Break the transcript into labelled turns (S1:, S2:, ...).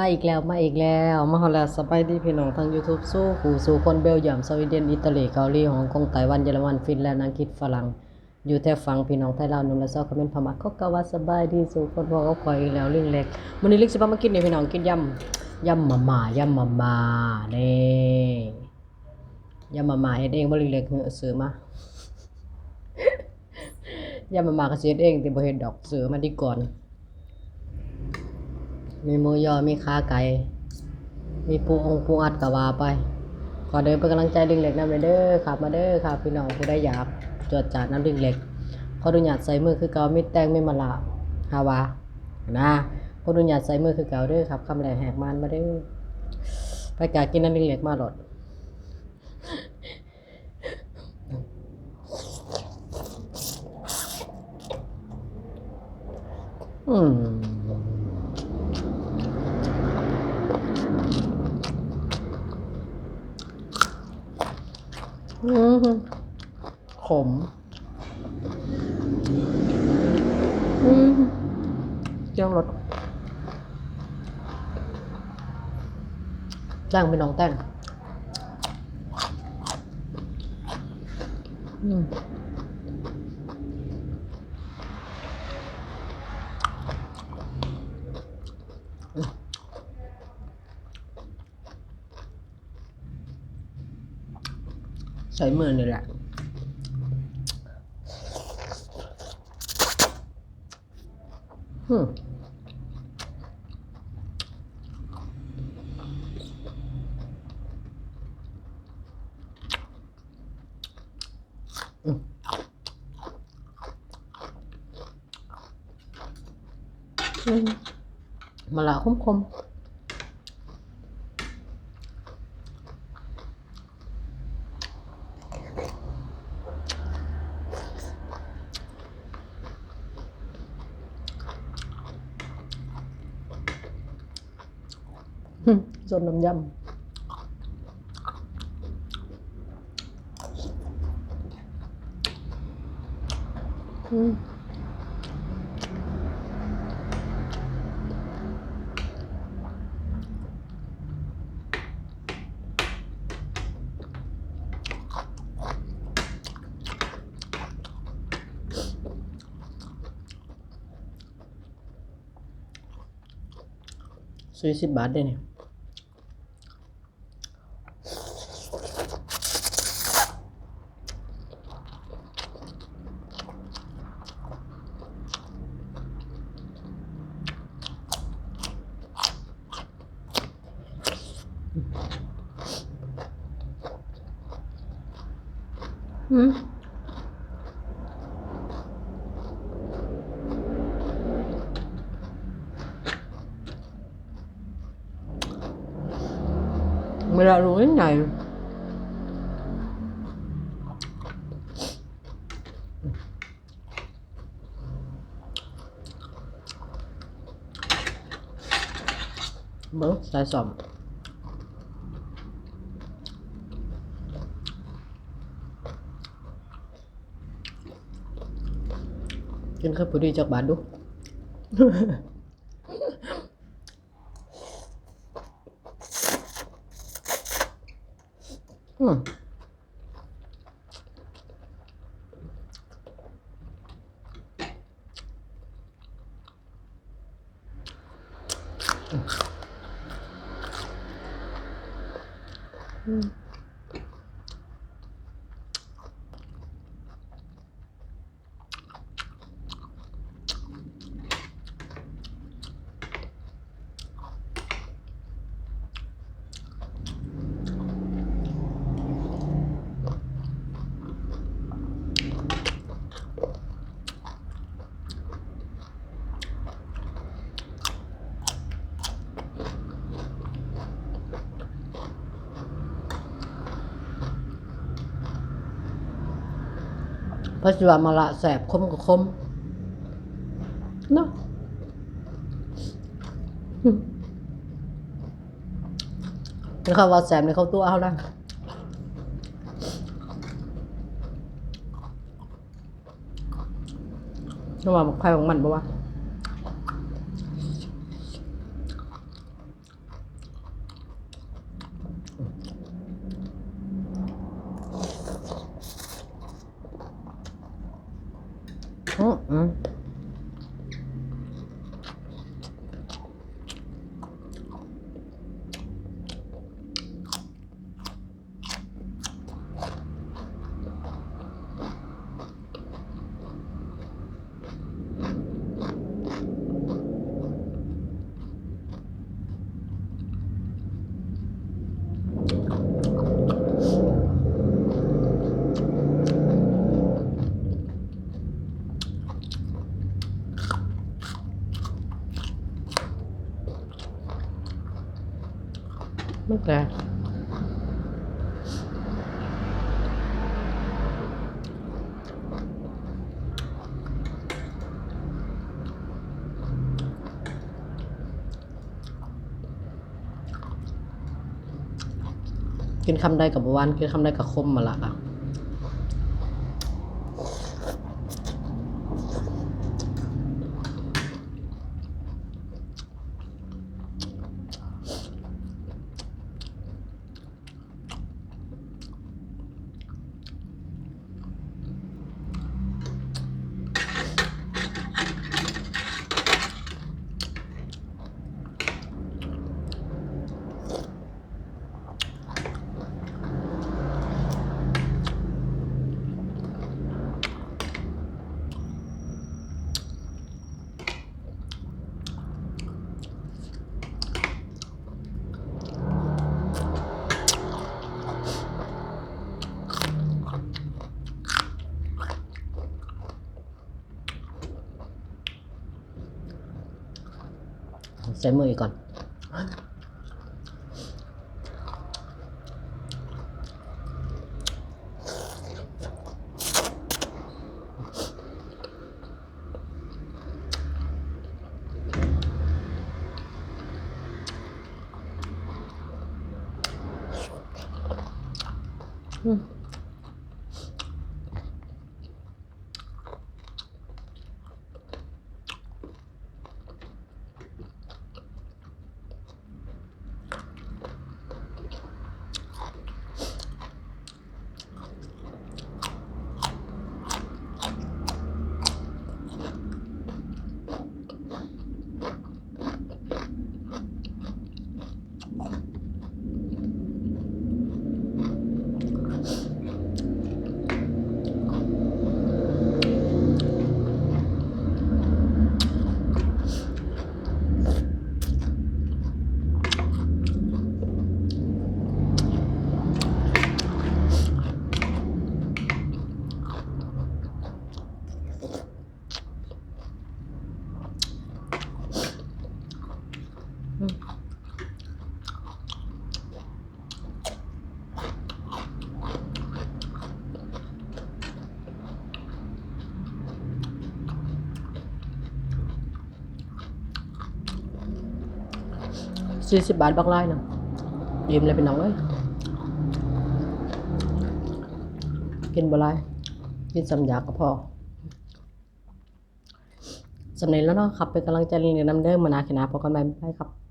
S1: มาอีกแล้วมาอีกแล้วมาฮอลแลสบายดีพี่น้องทาง YouTube สู้ผู้สู่คนเบลเยียมสวีเดนอิตาลีเกาหลีฮ่องกงไต้หวันเยอรมันฟินแลนด์อังกฤษฝรั่งอยู่แถบฝั่งพี่น้องไทยลาวนุ่มและซอคอมเมนต์พม่าก็กะว่าสบายดีสู่คนพอก็คอยอีกแล้วเรื่องเล็กมื้อนี้ลิกสิพามากินนี่พี่น้องกินยำยำมาม่ายำมาม่านี่ยำมาม่าเฮ็ดเองบ่ลิกเล็กซื้อมายำมาม่าก็เฮ็ดเองแต่บ่เฮ็ดดอกซื้อมาดีก่อน มีหมูยอมีขาไก่ มีปูองปูอัดกะว่าไปขอเดินเป็นกำลังใจดึงเหล็กน้ำเลยเด้อครับมาเด้อครับพี่น้องผู้ได้อยากจวดจาดน้ำดึงเหล็กขอดุญาตใส่มือคือเกามีแตงไมีมะละฮาวานะขอดุญาตใส่มือคือเกาเด้อครับคำแหลแหกมันมาเด้อไปกากินน้ำดึงเหล็กมาหลดอืม ขม เจ้ารสจ้างเป็นน้องแต่งอืม ใส่มือนี่แหละ อืมอืมะละคมคมๆ จนน้ำยำอืมสี่สิบบาทได้เนี่ย อืมเวลารู้ยัง ไงเบิ้งใส่ส อมกินข้าวปุ้ดีจากบ้านดูอืมปัจจุบันมาละแสบคมกับคมเนาะแล้วเขาว่าแสบในเขาตัวเอาละระหว่างใครของมันปะวะ อืมอืมไม่แก่กินคำใดกับหวานกินคำใดกับคมมาละอะ ใส่มืออีกก่อน อืม สี่สิบบาทบักไล่นะยิ้มเลยเป็นน้องเอ้ยกินบ่ไรกินสำยากก็พอสำเร็จแล้วเนาะครับเป็นกำลังใจเรียนน้ำเด้อมานาคณะพอกันใหม่ไปครับ